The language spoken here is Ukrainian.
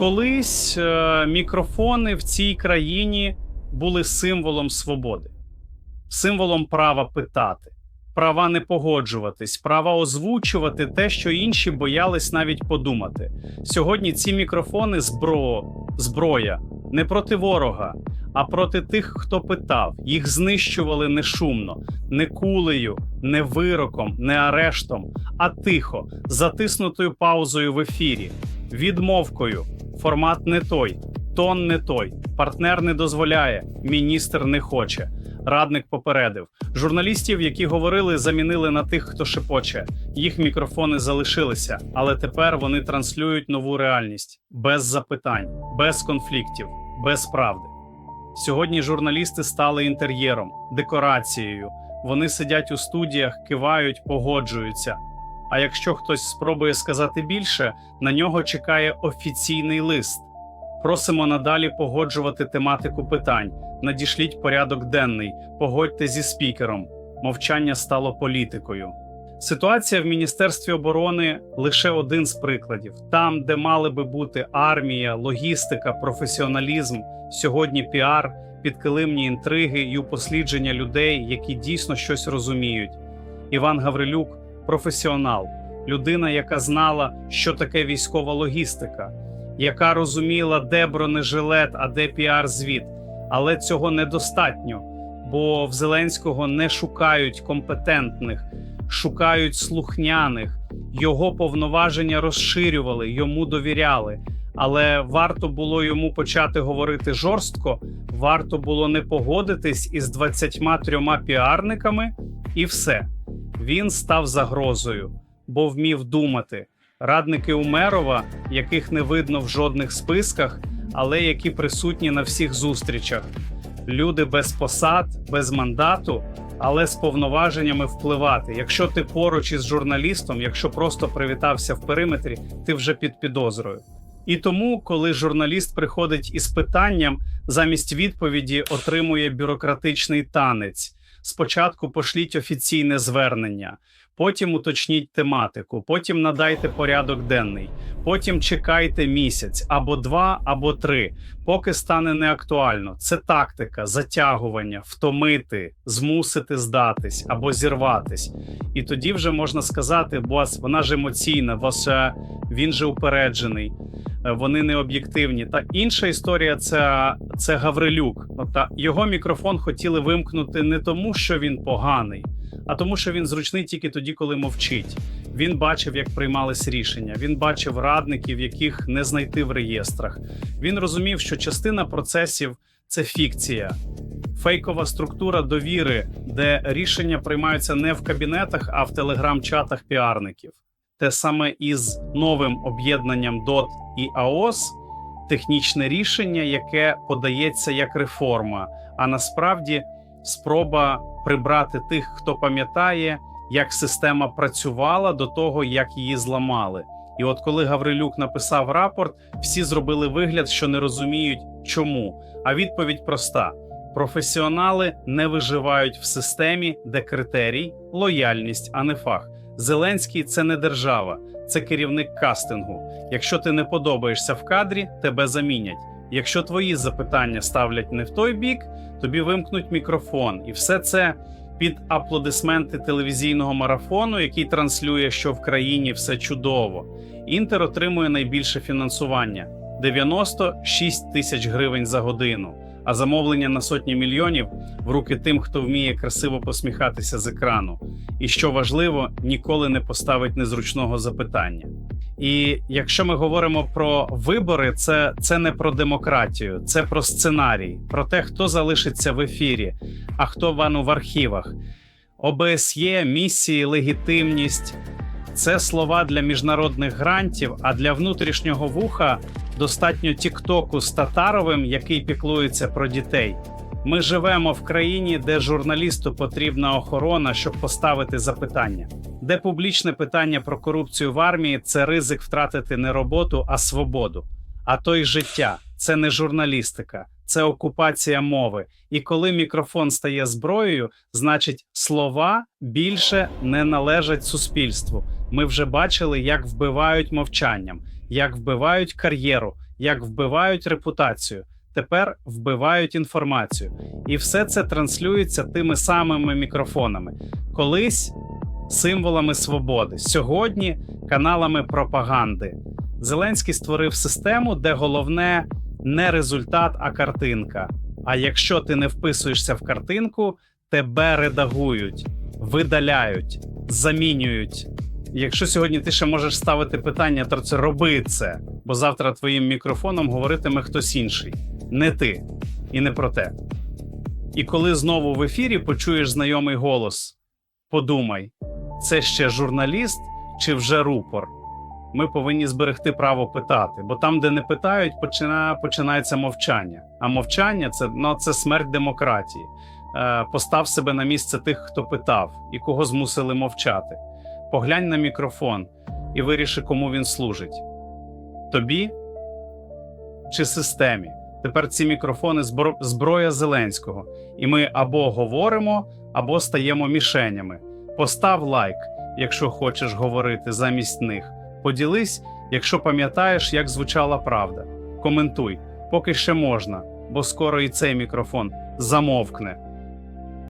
Колись е, мікрофони в цій країні були символом свободи, символом права питати, права не погоджуватись, права озвучувати те, що інші боялись навіть подумати. Сьогодні ці мікрофони збро... зброя не проти ворога, а проти тих, хто питав. Їх знищували не шумно, не кулею, не вироком, не арештом, а тихо, затиснутою паузою в ефірі, відмовкою. Формат не той, тон не той, партнер не дозволяє, міністр не хоче. Радник попередив журналістів, які говорили, замінили на тих, хто шепоче. Їх мікрофони залишилися, але тепер вони транслюють нову реальність без запитань, без конфліктів, без правди. Сьогодні журналісти стали інтер'єром, декорацією. Вони сидять у студіях, кивають, погоджуються. А якщо хтось спробує сказати більше, на нього чекає офіційний лист. Просимо надалі погоджувати тематику питань. Надішліть порядок денний, погодьте зі спікером. Мовчання стало політикою. Ситуація в Міністерстві оборони лише один з прикладів. Там, де мали би бути армія, логістика, професіоналізм, сьогодні піар, підкилимні інтриги і упослідження людей, які дійсно щось розуміють. Іван Гаврилюк професіонал, людина, яка знала, що таке військова логістика, яка розуміла, де бронежилет, а де піар-звіт. Але цього недостатньо, бо в Зеленського не шукають компетентних, шукають слухняних. Його повноваження розширювали, йому довіряли. Але варто було йому почати говорити жорстко, варто було не погодитись із 23 піарниками, і все. Він став загрозою, бо вмів думати. Радники Умерова, яких не видно в жодних списках, але які присутні на всіх зустрічах. Люди без посад, без мандату, але з повноваженнями впливати. Якщо ти поруч із журналістом, якщо просто привітався в периметрі, ти вже під підозрою. І тому, коли журналіст приходить із питанням, замість відповіді отримує бюрократичний танець. Спочатку пошліть офіційне звернення, потім уточніть тематику, потім надайте порядок денний, потім чекайте місяць або два, або три, поки стане неактуально. Це тактика, затягування, втомити, змусити здатись або зірватись. І тоді вже можна сказати, бо вона ж емоційна, вас він же упереджений. е, Вони не об'єктивні. Та інша історія це, це Гаврилюк. Та, його мікрофон хотіли вимкнути не тому, що він поганий, а тому, що він зручний тільки тоді, коли мовчить. Він бачив, як приймались рішення. Він бачив радників, яких не знайти в реєстрах. Він розумів, що частина процесів це фікція, фейкова структура довіри, де рішення приймаються не в кабінетах, а в телеграм-чатах піарників. Те саме із новим об'єднанням DOT і АОС технічне рішення, яке подається як реформа, а насправді спроба прибрати тих, хто пам'ятає, як система працювала до того, як її зламали. І от коли Гаврилюк написав рапорт, всі зробили вигляд, що не розуміють, чому. А відповідь проста: професіонали не виживають в системі, де критерій лояльність, а не фах. Зеленський це не держава, це керівник кастингу. Якщо ти не подобаєшся в кадрі, тебе замінять. Якщо твої запитання ставлять не в той бік, тобі вимкнуть мікрофон, і все це під аплодисменти телевізійного марафону, який транслює, що в країні все чудово. Інтер отримує найбільше фінансування 96 тисяч гривень за годину. А замовлення на сотні мільйонів в руки тим, хто вміє красиво посміхатися з екрану, і що важливо, ніколи не поставить незручного запитання. І якщо ми говоримо про вибори, це, це не про демократію, це про сценарій, про те, хто залишиться в ефірі, а хто вану в архівах. ОБСЄ, місії, легітимність це слова для міжнародних грантів, а для внутрішнього вуха достатньо Тіктоку з Татаровим, який піклується про дітей. Ми живемо в країні, де журналісту потрібна охорона, щоб поставити запитання. Де публічне питання про корупцію в армії це ризик втратити не роботу, а свободу. А то й життя це не журналістика, це окупація мови. І коли мікрофон стає зброєю, значить слова більше не належать суспільству. Ми вже бачили, як вбивають мовчанням, як вбивають кар'єру, як вбивають репутацію, тепер вбивають інформацію. І все це транслюється тими самими мікрофонами. Колись символами свободи, сьогодні каналами пропаганди. Зеленський створив систему, де головне не результат, а картинка. А якщо ти не вписуєшся в картинку, тебе редагують, видаляють, замінюють. Якщо сьогодні ти ще можеш ставити питання, то це роби це, бо завтра твоїм мікрофоном говоритиме хтось інший, не ти і не про те. І коли знову в ефірі почуєш знайомий голос, подумай, це ще журналіст чи вже рупор? Ми повинні зберегти право питати, бо там, де не питають, почина, починається мовчання. А мовчання це, ну, це смерть демократії. Е, постав себе на місце тих, хто питав, і кого змусили мовчати. Поглянь на мікрофон і виріши, кому він служить: тобі чи системі. Тепер ці мікрофони збро- зброя Зеленського, і ми або говоримо, або стаємо мішенями. Постав лайк, якщо хочеш говорити замість них. Поділись, якщо пам'ятаєш, як звучала правда. Коментуй, поки ще можна, бо скоро і цей мікрофон замовкне.